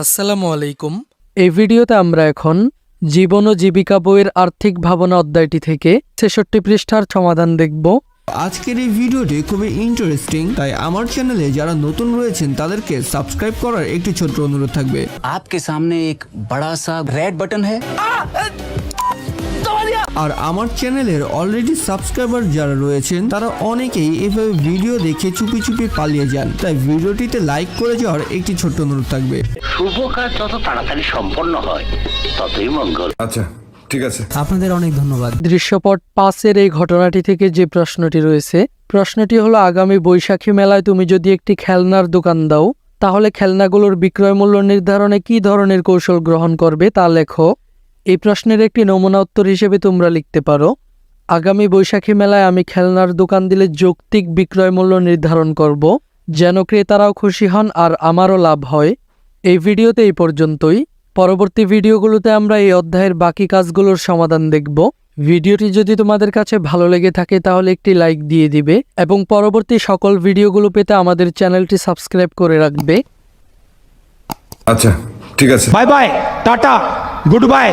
আসসালামু আলাইকুম এই ভিডিওতে আমরা এখন জীবন ও জীবিকা বইয়ের আর্থিক ভাবনা অধ্যায়টি থেকে ছেষট্টি পৃষ্ঠার সমাধান দেখব আজকের এই ভিডিওটি খুবই ইন্টারেস্টিং তাই আমার চ্যানেলে যারা নতুন রয়েছেন তাদেরকে সাবস্ক্রাইব করার একটি ছোট্ট অনুরোধ থাকবে आपके सामने एक बड़ा सा रेड बटन है আর আমার চ্যানেলের অলরেডি সাবস্ক্রাইবার যারা রয়েছেন তারা অনেকেই এভাবে ভিডিও দেখে চুপি চুপি পালিয়ে যান। তাই ভিডিওটিতে লাইক করে যাওয়ার একটি ছোট্ট অনুরোধ থাকবে। শুভ কাজ যত তাড়াতাড়ি সম্পন্ন হয় ততই মঙ্গল। আচ্ছা ঠিক আছে। আপনাদের অনেক ধন্যবাদ। দৃশ্যপট পাঁচের এই ঘটনাটি থেকে যে প্রশ্নটি রয়েছে প্রশ্নটি হলো আগামী বৈশাখী মেলায় তুমি যদি একটি খেলনার দোকান দাও তাহলে খেলনাগুলোর বিক্রয় মূল্য নির্ধারণে কী ধরনের কৌশল গ্রহণ করবে তা লেখো। এই প্রশ্নের একটি নমুনা উত্তর হিসেবে তোমরা লিখতে পারো। আগামী বৈশাখী মেলায় আমি খেলনার দোকান দিলে যৌক্তিক বিক্রয় মূল্য নির্ধারণ করব, যেন ক্রেতারাও খুশি হন আর আমারও লাভ হয়। এই ভিডিওতে এই পর্যন্তই। পরবর্তী ভিডিওগুলোতে আমরা এই অধ্যায়ের বাকি কাজগুলোর সমাধান দেখব। ভিডিওটি যদি তোমাদের কাছে ভালো লেগে থাকে তাহলে একটি লাইক দিয়ে দিবে এবং পরবর্তী সকল ভিডিওগুলো পেতে আমাদের চ্যানেলটি সাবস্ক্রাইব করে রাখবে। আচ্ছা। ঠিক আছে। Bye bye tata good bye